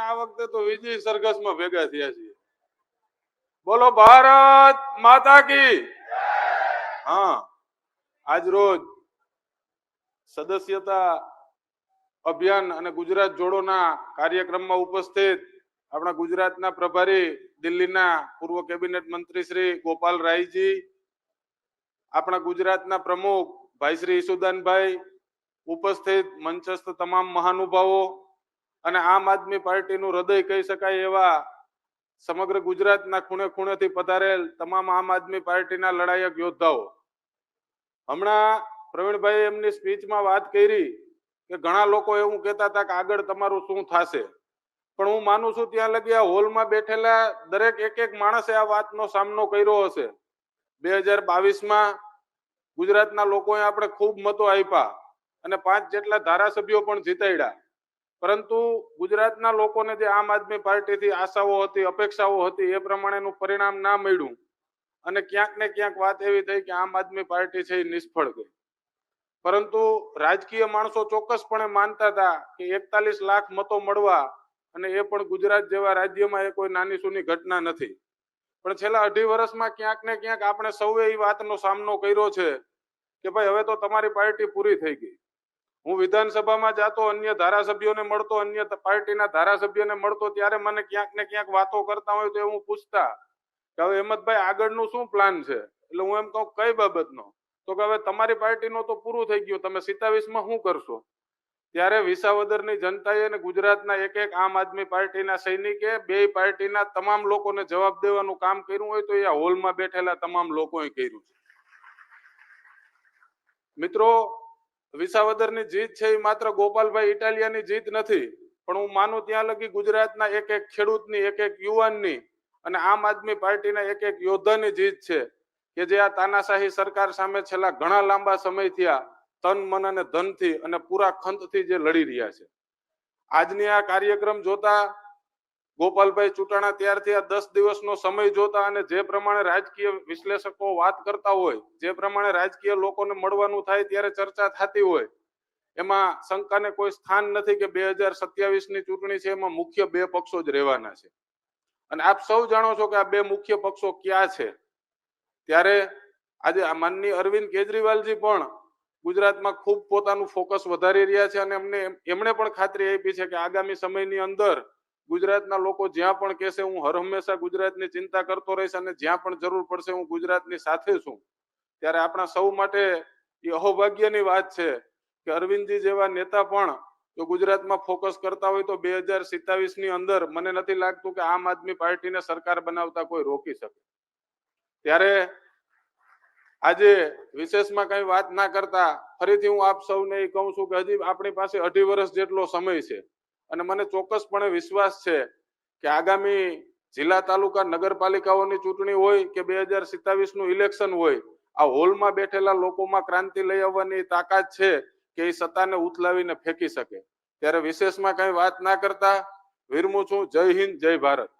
આ વખતે તો વિજય સરઘસમાં ભેગા થયા છીએ. બોલો ભારત માતા કી. હા, આજ રોજ સદસ્યતા અભિયાન અને ગુજરાત જોડોના કાર્યક્રમમાં ઉપસ્થિત આપણા ગુજરાતના પ્રભારી, દિલ્હીના પૂર્વ કેબિનેટ મંત્રી શ્રી ગોપાલ રાયજી, આપણા ગુજરાતના પ્રમુખ ભાઈ શ્રી ઈસુદાનભાઈ, ઉપસ્થિત મંચસ્થ તમામ મહાનુભાવો અને આમ આદમી પાર્ટીનું હૃદય કહી શકાય એવા સમગ્ર ગુજરાતના ખૂણે ખૂણેથી પધારેલ તમામ આમ આદમી પાર્ટીના લડાયક યોદ્ધાઓ. હમણાં પ્રવીણભાઈ એમની સ્પીચમાં વાત કરી કે ઘણા લોકો એવું કહેતા હતા કે આગળ તમારું શું થશે. પણ હું માનું છું ત્યાં લગી આ હોલમાં બેઠેલા દરેક એક એક માણસે આ વાતનો સામનો કર્યો હશે. બે હજાર બાવીસમાં ગુજરાતના લોકોએ આપણે ખૂબ મતો આપ્યા અને પાંચ જેટલા ધારાસભ્યો પણ જીતાડ્યા. પરંતુ ગુજરાતના લોકોને જે આમ આદમી પાર્ટીથી આશાઓ હતી, અપેક્ષાઓ હતી, એ પ્રમાણેનું પરિણામ ના મળ્યું. અને ક્યાંક ને ક્યાંક વાત એવી થઈ કે આમ આદમી પાર્ટી છે એ નિષ્ફળ ગઈ. પરંતુ રાજકીય માણસો ચોક્કસપણે માનતા હતા કે એકતાલીસ લાખ મતો મળવા અને એ પણ ગુજરાત જેવા રાજ્યમાં એ કોઈ નાની સૂની ઘટના નથી. પણ છેલ્લા અઢી વર્ષમાં ક્યાંક ને ક્યાંક આપણે સૌએ એ વાતનો સામનો કર્યો છે કે ભાઈ હવે તો તમારી પાર્ટી પૂરી થઈ ગઈ. હું વિધાનસભામાં જાતો, અન્ય ધારાસભ્યોને મળતો, અન્ય પાર્ટીના ધારાસભ્યોને મળતો, ત્યારે મને ક્યાંક ને ક્યાંક વાતો કરતા હોય તો હું પૂછતા કે હવે હેમંતભાઈ, આગળનું શું પ્લાન છે? એટલે હું એમ કહું, કઈ બાબતનો? તો કે હવે તમારી પાર્ટીનો તો પૂરું થઈ ગયું, તમે સિત્તાવીસમાં શું કરશો? ત્યારે વિસાવદરની જનતાએ અને ગુજરાતના એક એક આમ આદમી પાર્ટીના સૈનિકે બે પાર્ટીના તમામ લોકોને જવાબ દેવાનું કામ કર્યું હોય તો એ હોલમાં બેઠેલા તમામ લોકોએ કર્યું છે. મિત્રો વિસાવદરની જીત છે એ માત્ર ગોપાલભાઈ ઇટાલિયાની જીત નથી, પણ હું માનું ત્યાં લગી ગુજરાતના એક એક ખેડૂતની, એક એક યુવાનની અને આમ આદમી પાર્ટીના એક એક યોદ્ધાની જીત છે કે જે આ તાનાશાહી સરકાર સામે છેલ્લા ઘણા લાંબા સમય થયા તન, મન અને ધનથી અને પૂરા ખંતથી જે લડી રહ્યા છે. આજની આ કાર્યક્રમ જોતા ગોપાલભાઈ ચૂંટાણા ત્યારથી આ દસ દિવસનો સમય જોતા અને જે પ્રમાણે રાજકીય વિશ્લેષકો વાત કરતા હોય, જે પ્રમાણે રાજકીય લોકોને મળવાનું થાય ત્યારે ચર્ચા થતી હોય, એમાં શંકાને કોઈ સ્થાન નથી કે બે હજાર સત્યાવીસની ચૂંટણી છે, એમાં મુખ્ય બે પક્ષો જ રહેવાના છે. અને આપ સૌ જાણો છો કે આ બે મુખ્ય પક્ષો ક્યાં છે? ત્યારે આજે આ માનની અરવિંદ કેજરીવાલજી પણ ગુજરાતમાં ખૂબ પોતાનું ફોકસ વધારી રહ્યા છે અને એમને એમણે પણ ખાતરી આપી છે કે આગામી સમયની અંદર ગુજરાતના લોકો જ્યાં પણ કહેશે હું હર હંમેશા ગુજરાતની ચિંતા કરતો રહીશ અને જ્યાં પણ જરૂર પડશે હું ગુજરાતની સાથે છું. ત્યારે આપણા સૌ માટે એ અહોભાગ્યની વાત છે કે અરવિંદજી જેવા નેતા પણ જો ગુજરાતમાં ફોકસ કરતા હોય તો બે હજાર સિત્તાવીસની અંદર મને નથી લાગતું કે આમ આદમી પાર્ટીને સરકાર બનાવતા કોઈ રોકી શકે. ત્યારે આજે વિશેષમાં કઈ વાત ના કરતા ફરીથી હું આપ સૌને કહું છું કે હજી આપણી પાસે અઢી વર્ષ જેટલો સમય છે. અને મને ચોક્કસપણે વિશ્વાસ છે કે આગામી જિલ્લા તાલુકા નગરપાલિકાઓની ચૂંટણી હોય કે બે હજાર સિત્તાવીસનું ઇલેક્શન હોય, આ હોલમાં બેઠેલા લોકોમાં ક્રાંતિ લઈ આવવાની તાકાત છે કે એ સત્તાને ઉથલાવીને ફેંકી શકે. ત્યારે વિશેષમાં કઈ વાત ના કરતા, વિરમું છું. જય હિન્દ, જય ભારત.